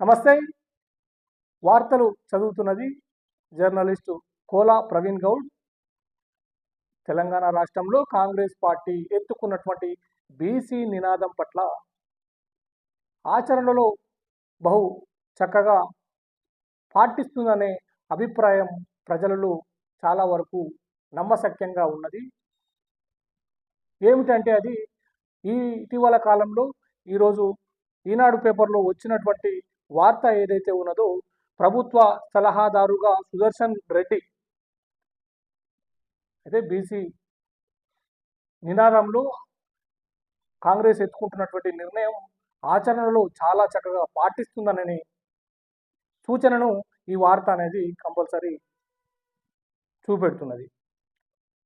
నమస్తే. వార్తలు చదువుతున్నది జర్నలిస్టు కోలా ప్రవీణ్ గౌడ్. తెలంగాణ రాష్ట్రంలో కాంగ్రెస్ పార్టీ ఎత్తుకున్నటువంటి బీసీ నినాదం పట్ల ఆచరణలో బహు చక్కగా పాటిస్తుందనే అభిప్రాయం ప్రజలలో చాలా వరకు నమ్మశక్యంగా ఉన్నది. ఏమిటంటే అది ఈ ఇటీవల కాలంలో ఈరోజు ఈనాడు పేపర్లో వచ్చినటువంటి వార్త ఏదైతే ఉన్నదో ప్రభుత్వ సలహాదారుగా సుదర్శన్ రెడ్డి అయితే బీసీ నినాదంలో కాంగ్రెస్ ఎత్తుకుంటున్నటువంటి నిర్ణయం ఆచరణలో చాలా చక్కగా పాటిస్తుందనని సూచనను ఈ వార్త అనేది కంపల్సరీ చూపెడుతున్నది.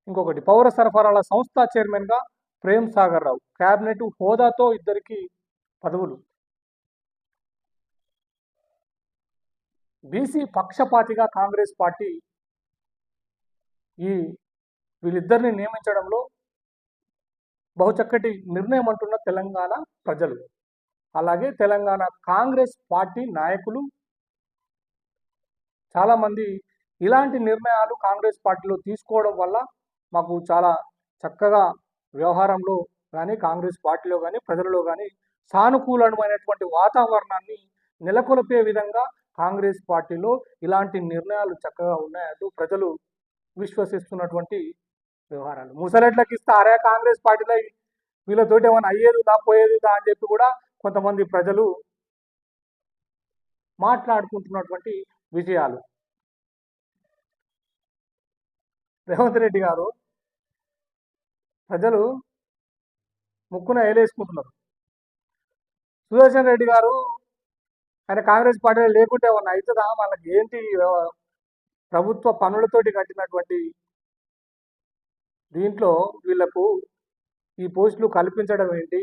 ఇంకొకటి పౌర సరఫరాల సంస్థ చైర్మన్గా ప్రేమ్ సాగర్ రావు క్యాబినెట్ హోదాతో ఇద్దరికి పదవులు. బీసీ పక్షపాతిగా కాంగ్రెస్ పార్టీ ఈ వీళ్ళిద్దరిని నియమించడంలో బహుచక్కటి నిర్ణయం అంటున్న తెలంగాణ ప్రజలు. అలాగే తెలంగాణ కాంగ్రెస్ పార్టీ నాయకులు చాలామంది ఇలాంటి నిర్ణయాలు కాంగ్రెస్ పార్టీలో తీసుకోవడం వల్ల మాకు చాలా చక్కగా వ్యవహారంలో కానీ కాంగ్రెస్ పార్టీలో కానీ ప్రజలలో కానీ సానుకూలమైనటువంటి వాతావరణాన్ని నెలకొల్పే విధంగా కాంగ్రెస్ పార్టీలో ఇలాంటి నిర్ణయాలు చక్కగా ఉన్నాయంటూ ప్రజలు విశ్వసిస్తున్నటువంటి వ్యవహారాలు. ముసలెట్లకి ఇస్తారే కాంగ్రెస్ పార్టీలో వీళ్ళతోటి ఏమైనా అయ్యేదిదా పోయేదిదా అని చెప్పి కూడా కొంతమంది ప్రజలు మాట్లాడుకుంటున్నటువంటి విజయాలు. రేవంత్ రెడ్డి గారు ప్రజలు ముక్కున ఏలేసుకుంటున్నారు. సుదర్శన్ రెడ్డి గారు ఆయన కాంగ్రెస్ పార్టీలో లేకుంటే ఏమన్నా అవుతుందా? వాళ్ళకి ఏంటి ప్రభుత్వ పనులతోటి కట్టినటువంటి దీంట్లో వీళ్ళకు ఈ పోస్టులు కల్పించడం ఏంటి?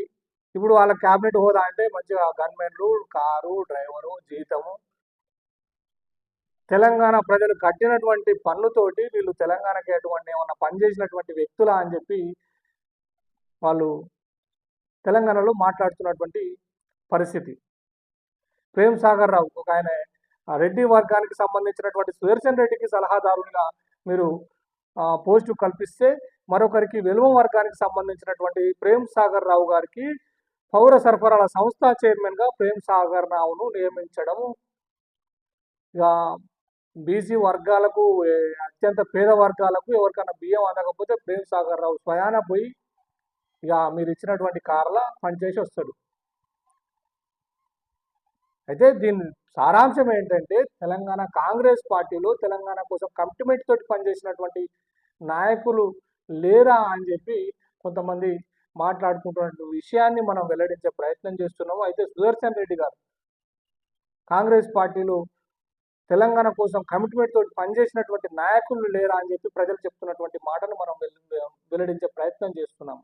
ఇప్పుడు వాళ్ళ క్యాబినెట్ హోదా అంటే మంచిగా గన్మెన్లు కారు డ్రైవరు జీతము. తెలంగాణ ప్రజలు కట్టినటువంటి పన్నుతోటి వీళ్ళు తెలంగాణకి అటువంటి ఏమన్నా పనిచేసినటువంటి వ్యక్తులా అని చెప్పి వాళ్ళు తెలంగాణలో మాట్లాడుతున్నటువంటి పరిస్థితి. ప్రేమ్ సాగర్ రావు ఒక ఆయన రెడ్డి వర్గానికి సంబంధించినటువంటి సుదర్శన్ రెడ్డికి సలహాదారునిగా మీరు పోస్టు కల్పిస్తే మరొకరికి వెలువ వర్గానికి సంబంధించినటువంటి ప్రేమ్ సాగర్ రావు గారికి పౌర సరఫరాల సంస్థ చైర్మన్గా ప్రేమ్ సాగర్ రావును నియమించడం ఇక బీసీ వర్గాలకు అత్యంత పేద వర్గాలకు ఎవరికైనా బియ్యం అందకపోతే ప్రేమ్ సాగర్ రావు స్వయాన పోయి ఇక మీరు ఇచ్చినటువంటి కార్ల పనిచేసి వస్తాడు. అయితే దీని సారాంశం ఏంటంటే తెలంగాణ కాంగ్రెస్ పార్టీలో తెలంగాణ కోసం కమిట్మెంట్ తోటి పనిచేసినటువంటి నాయకులు లేరా అని చెప్పి కొంతమంది మాట్లాడుకుంటున్న విషయాన్ని మనం వెల్లడించే ప్రయత్నం చేస్తున్నాము. అయితే సుదర్శన్ రెడ్డి గారు కాంగ్రెస్ పార్టీలో తెలంగాణ కోసం కమిట్మెంట్ తోటి పనిచేసినటువంటి నాయకులు లేరా అని చెప్పి ప్రజలు చెప్తున్నటువంటి మాటను మనం వెల్లడించే ప్రయత్నం చేస్తున్నాము.